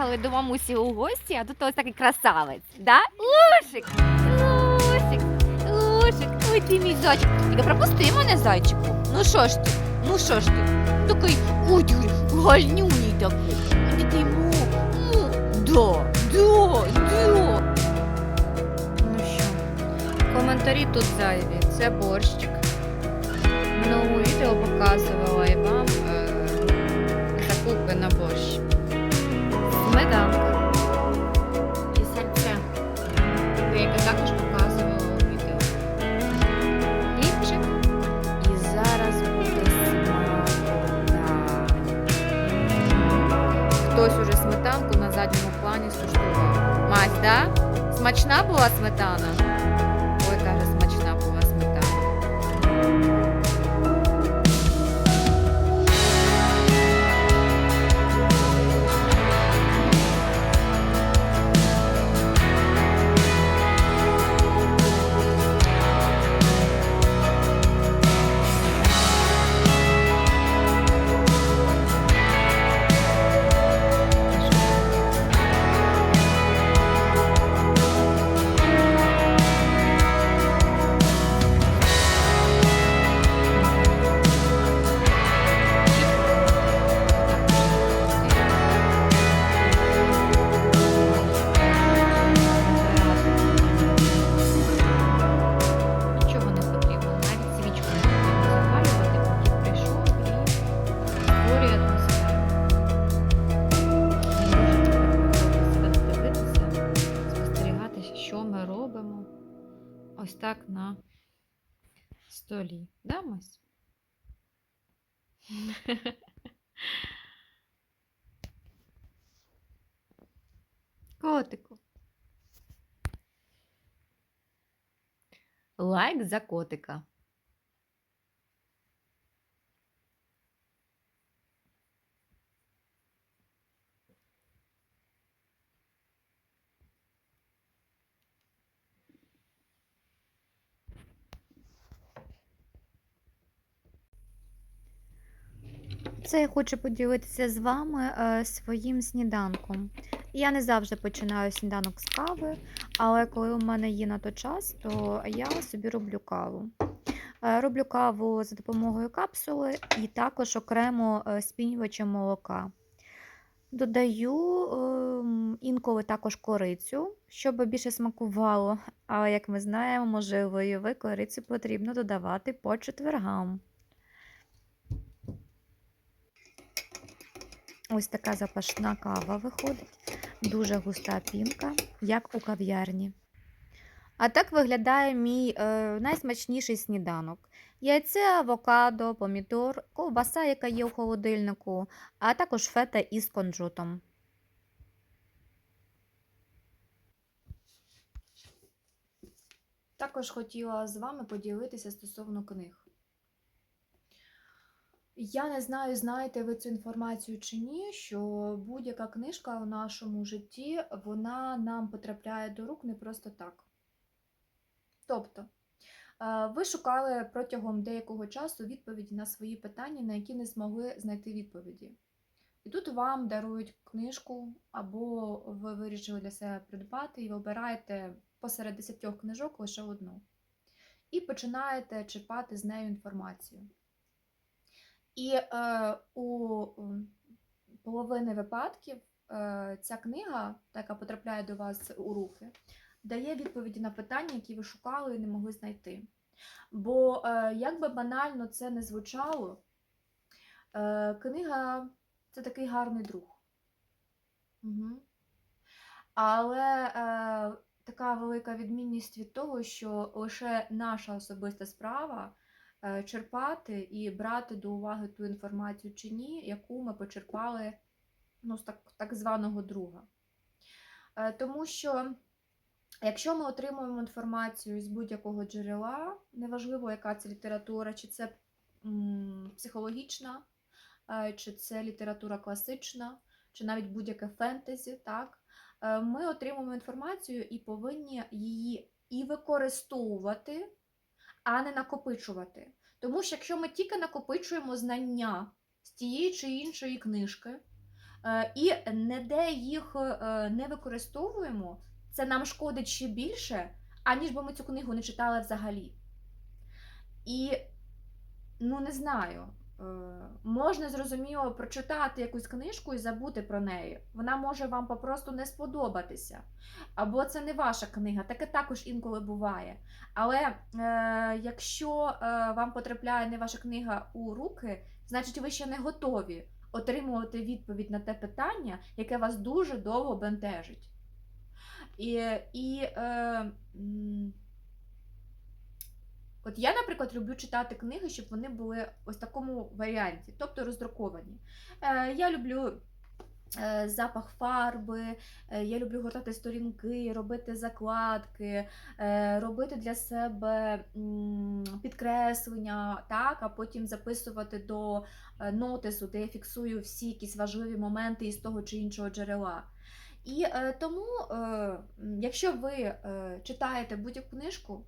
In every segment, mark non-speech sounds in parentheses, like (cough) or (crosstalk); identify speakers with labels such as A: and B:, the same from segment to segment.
A: Приїхали до мамусі у гості, а тут ось такий красавець. Да? Лушик! Лушик! Лушик! Ой, ти мій зайчик. Тільки пропусти мене, зайчику. Ну що ж ти? Ну що ж ти? Такий, ти гальнюній такий. І ти му, му. Да, да, да.
B: Ну що, коментарі тут зайві. Це борщик. Так на столі. Да, Мась? Котику. Лайк за котика.
C: Це я хочу поділитися з вами е, своїм сніданком. Я не завжди починаю сніданок з кави, але коли у мене є на то час, то я собі роблю каву. Е, роблю каву за допомогою капсули і також окремо е, спінювачем молока. Додаю ем, інколи також корицю, щоб більше смакувало. Але, як ми знаємо, можливо, ви корицю потрібно додавати по четвергам. Ось така запашна кава виходить, дуже густа пінка, як у кав'ярні. А так виглядає мій е, найсмачніший сніданок. Яйце, авокадо, помідор, ковбаса, яка є у холодильнику, а також фета із конжутом. Також хотіла з вами поділитися стосовно книг. Я не знаю, знаєте ви цю інформацію чи ні, що будь-яка книжка у нашому житті вона нам потрапляє до рук не просто так. Тобто, е, ви шукали протягом деякого часу відповіді на свої питання, на які не змогли знайти відповіді. І тут вам дарують книжку, або ви вирішили для себе придбати і ви обираєте посеред десятьох книжок лише одну. І починаєте черпати з нею інформацію. І е, у половини випадків е, ця книга, яка потрапляє до вас у руки, дає відповіді на питання, які ви шукали і не могли знайти. Бо, е, як би банально це не звучало, е, книга це такий гарний друг. Угу. Але е, така велика відмінність від того, що лише наша особиста справа черпати і брати до уваги ту інформацію чи ні, яку ми почерпали ну, з так, так званого друга. Е, Тому що, якщо ми отримуємо інформацію з будь-якого джерела, неважливо, яка це література, чи це психологічна, е, чи це література класична, чи навіть будь-яке фентезі, так, е, ми отримуємо інформацію і повинні її і використовувати, а не накопичувати. Тому що якщо ми тільки накопичуємо знання з тієї чи іншої книжки, е, і ніде їх е, не використовуємо, це нам шкодить ще більше, аніж би ми цю книгу не читали взагалі. І, ну, не знаю, можна зрозуміло прочитати якусь книжку і забути про неї. Вона може вам попросту не сподобатися. Або це не ваша книга, таке також інколи буває. Але е, якщо е, вам потрапляє не ваша книга у руки, значить ви ще не готові отримувати відповідь на те питання, яке вас дуже довго бентежить. І, і е, от я, наприклад, люблю читати книги, щоб вони були ось такому варіанті, тобто роздруковані. Е, я люблю е, запах фарби, е, я люблю гортати сторінки, робити закладки, е, робити для себе підкреслення, так, а потім записувати до нотису, де я фіксую всі якісь важливі моменти із того чи іншого джерела. І тому, якщо ви читаєте будь-яку книжку,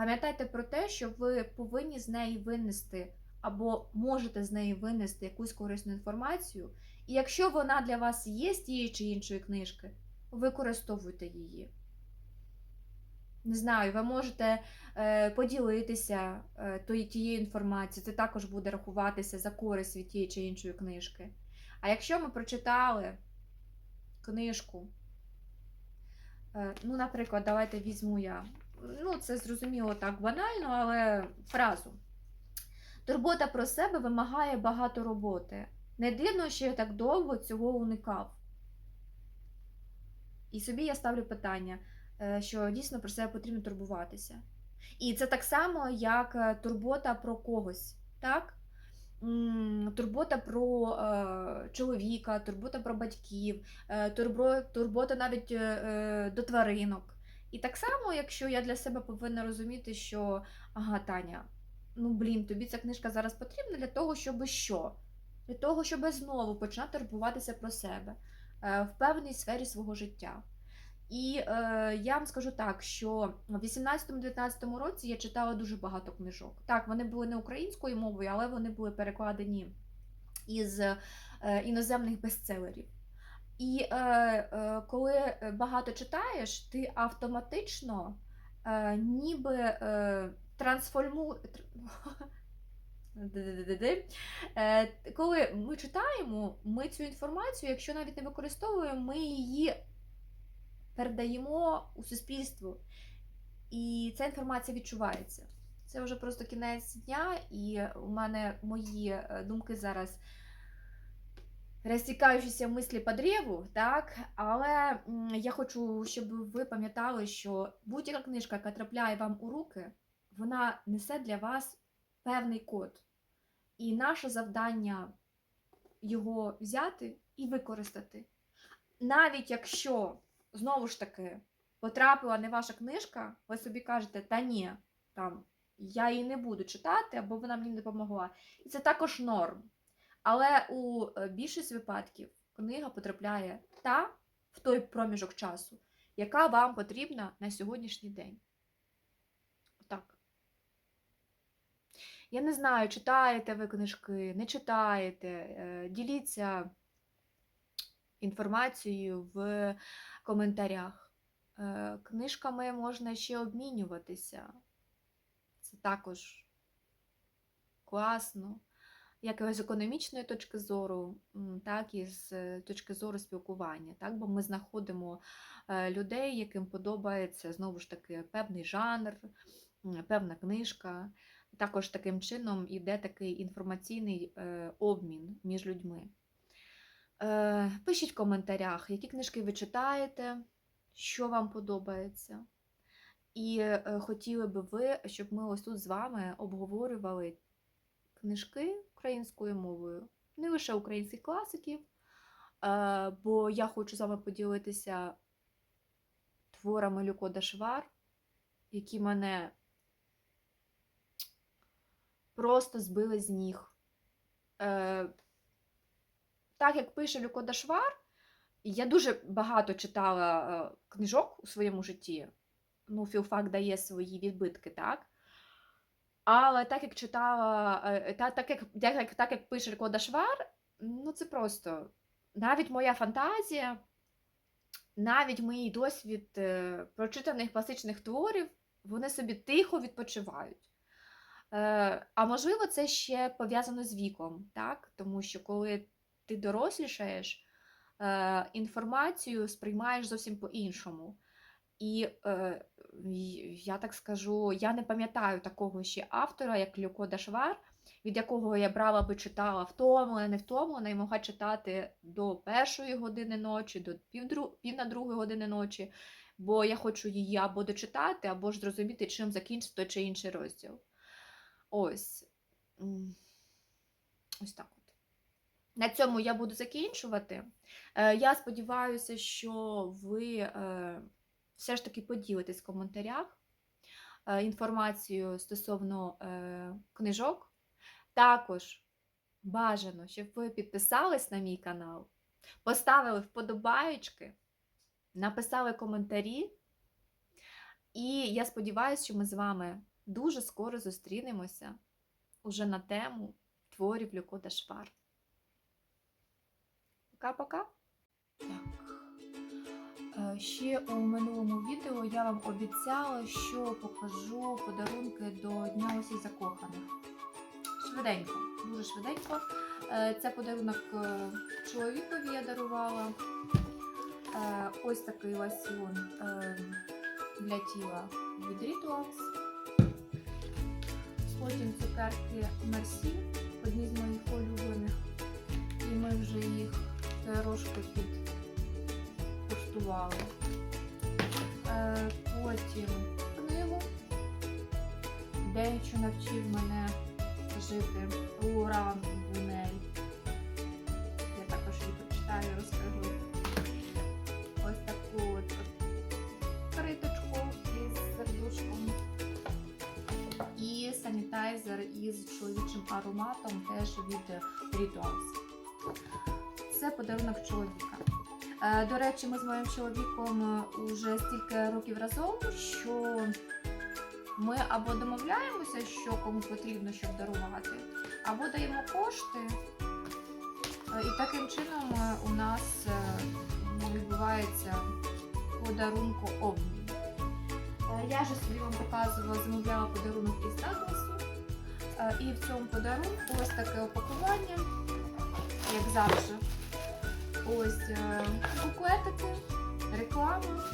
C: пам'ятайте про те, що ви повинні з неї винести або можете з неї винести якусь корисну інформацію. І якщо вона для вас є з тієї чи іншої книжки, використовуйте її. Не знаю, ви можете е, поділитися е, тією інформацією, це також буде рахуватися за користь від тієї чи іншої книжки. А якщо ми прочитали книжку, е, ну, наприклад, давайте візьму я. Ну, це зрозуміло так банально, але фразу. Турбота про себе вимагає багато роботи. Не дивно, що я так довго цього уникав. І собі я ставлю питання, е, що дійсно про себе потрібно турбуватися. І це так само, як е, турбота про когось, так? Турбота про е, чоловіка, турбота про батьків, е, турбо, турбота навіть е, до тваринок. І так само, якщо я для себе повинна розуміти, що ага, Таня, ну блін, тобі ця книжка зараз потрібна для того, щоб що? Для того, щоб знову почати турбуватися про себе е, в певній сфері свого життя. І е, я вам скажу так, що в 18-19 році я читала дуже багато книжок. Так, вони були не українською мовою, але вони були перекладені із е, іноземних бестселерів. І е, е, коли багато читаєш, ти автоматично е, ніби е, трансформу... (laughs) Е, Коли ми читаємо, ми цю інформацію, якщо навіть не використовуємо, ми її передаємо у суспільство. І ця інформація відчувається. Це вже просто кінець дня, і у мене мої е, думки зараз розтікаючіся мислі по древу, так? Але я хочу, щоб ви пам'ятали, що будь-яка книжка, яка трапляє вам у руки, вона несе для вас певний код. І наше завдання його взяти і використати. Навіть якщо, знову ж таки, потрапила не ваша книжка, ви собі кажете, та ні, там, я її не буду читати, або вона мені не допомогла. І це також норм. Але у е, більшість випадків книга потрапляє та в той проміжок часу, яка вам потрібна на сьогоднішній день. Отак. Я не знаю, читаєте ви книжки, не читаєте, е, діліться інформацією в коментарях. Е, Книжками можна ще обмінюватися. Це також класно, як з економічної точки зору, так і з е, точки зору спілкування. Так? Бо ми знаходимо е, людей, яким подобається знову ж таки певний жанр, певна книжка. Також таким чином йде такий інформаційний е, обмін між людьми. Пишіть в коментарях, які книжки ви читаєте, що вам подобається. І хотіли би ви, щоб ми ось тут з вами обговорювали книжки українською мовою, не лише українських класиків, е, бо я хочу з вами поділитися творами Люко Дашвар, які мене просто збили з ніг. Е, так як пише Люко Дашвар, я дуже багато читала е, книжок у своєму житті. Ну, філфак дає свої відбитки, так? Але так як читала, е, та, так, як, так, так як пише Люко Дашвар, ну це просто навіть моя фантазія, навіть мій досвід е, прочитаних класичних творів, вони собі тихо відпочивають. Е, А можливо, це ще пов'язано з віком, так? тому що коли ти дорослішаєш, інформацію сприймаєш зовсім по-іншому. І е, я так скажу, я не пам'ятаю такого ще автора, як Люко Дашвар, від якого я брала би читала втомлена, не втомлена, і могла читати до першої години ночі, до півдру, пів на другої години ночі, бо я хочу її або дочитати, або ж зрозуміти, чим закінчиться той чи інший розділ. Ось. Ось так. На цьому я буду закінчувати. Е, Я сподіваюся, що ви е, все ж таки поділитесь в коментарях е, інформацією стосовно е, книжок. Також бажано, щоб ви підписались на мій канал, поставили вподобаєчки, написали коментарі. І я сподіваюся, що ми з вами дуже скоро зустрінемося уже на тему творів Люкота Швар. Пока-пока! Так. Ще у минулому відео я вам обіцяла, що покажу подарунки до Дня усіх закоханих. Швиденько, дуже швиденько. Е, Це подарунок е, чоловікові я дарувала. Е, Ось такий лосьон е, для тіла від Rituals. Потім цукерки Мерсі, одні з моїх улюблених. І ми вже їх трошки під куштували. Е, Потім книгу, дещо навчив мене жити Лоран Бунель. Я також її прочитаю розкажу. Ось таку от криточку із сердушком. І санітайзер із чоловічим ароматом теж від Rituals. Це подарунок чоловіка. Е, До речі, ми з моїм чоловіком вже стільки років разом, що ми або домовляємося, що кому потрібно, щоб дарувати, або даємо кошти. Е, І таким чином е, у нас е, відбувається подарунку обмін. Е, Я ж собі вам показувала, замовляла подарунок із Дагласу. Е, І в цьому подарунку ось таке опакування, як завжди. Ось е, буклетики, реклама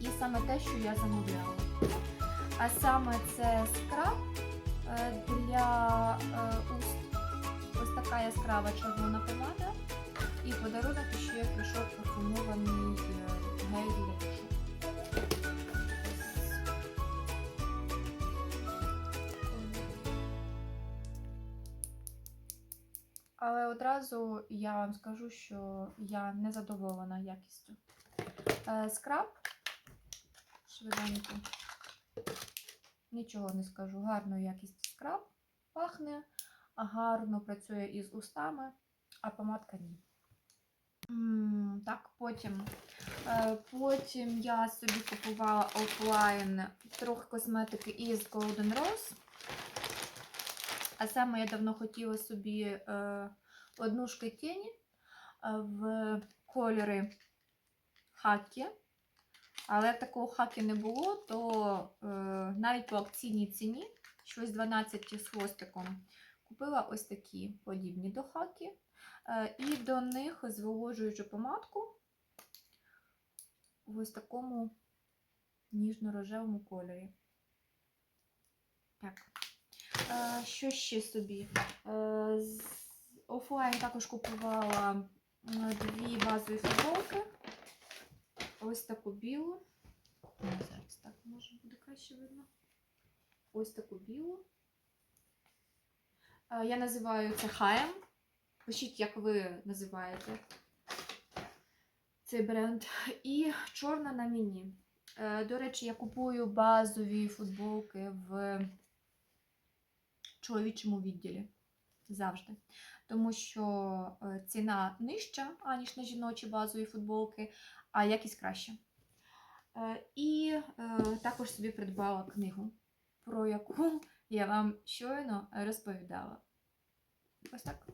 C: і саме те, що я замовляла. А саме це скраб е, для е, уст. Ось така яскрава червона помада. І подарунок ще прийшов парфумований Але одразу я вам скажу, що я не задоволена якістю. Е, Скраб швиденько. Нічого не скажу. Гарна якість скраб пахне, гарно працює із устами, а помадка ні. Так, потім. Е, Потім я собі купувала офлайн трохи косметики із Golden Rose. А саме я давно хотіла собі е, одну шкетіні е, в кольори хакі. Але такого хакі не було, то е, навіть по акційній ціні, щось 12 з хвостиком, купила ось такі подібні до хакі. Е, і до них зволожуючу помадку в ось такому ніжно-рожевому кольорі. Так. Е, що ще собі? Е, офлайн також купувала дві базові футболки. Ось таку білу. Зараз так може буде краще видно. Ось таку білу. Е, Я називаю це Хаєм. Пишіть, як ви називаєте цей бренд. І чорна на мені. Е, До речі, я купую базові футболки в чоловічому відділі. Завжди. Тому що е, ціна нижча, аніж на жіночі базові футболки, а якість краща. Е, І е, також собі придбала книгу, про яку я вам щойно розповідала. Ось так.